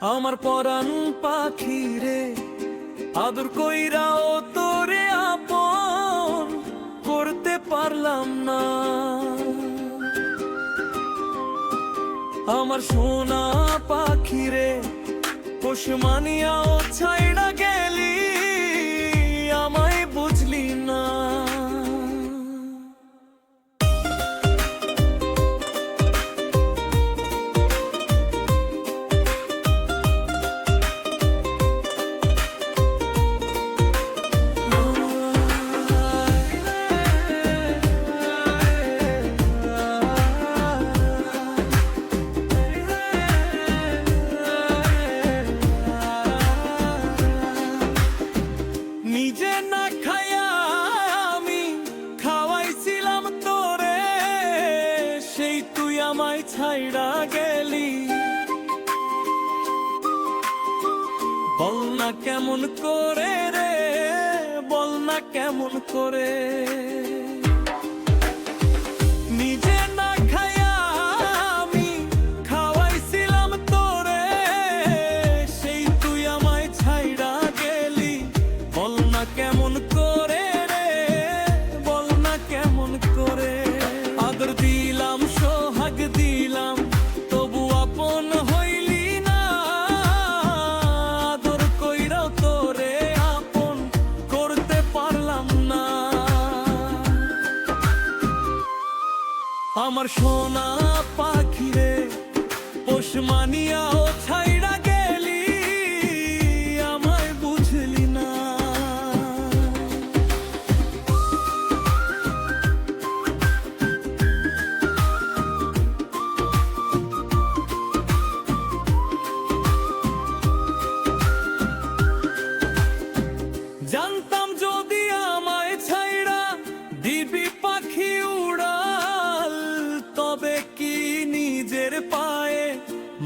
আমার পরাণ পাখি রে, আদর কইরাও তোরে আপন করতে পারলাম না। আমার সোনা পাখি রে, পোষ মানিয়াও ছাইড়া গেলি ছাইড়া গেলি। বল না কেমন করে রে বল না কেমন করে। আমার সোনা পাখিরে পোষ মানিয়াও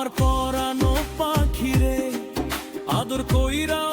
আমার পরানো পাখিরে আদর কইরাও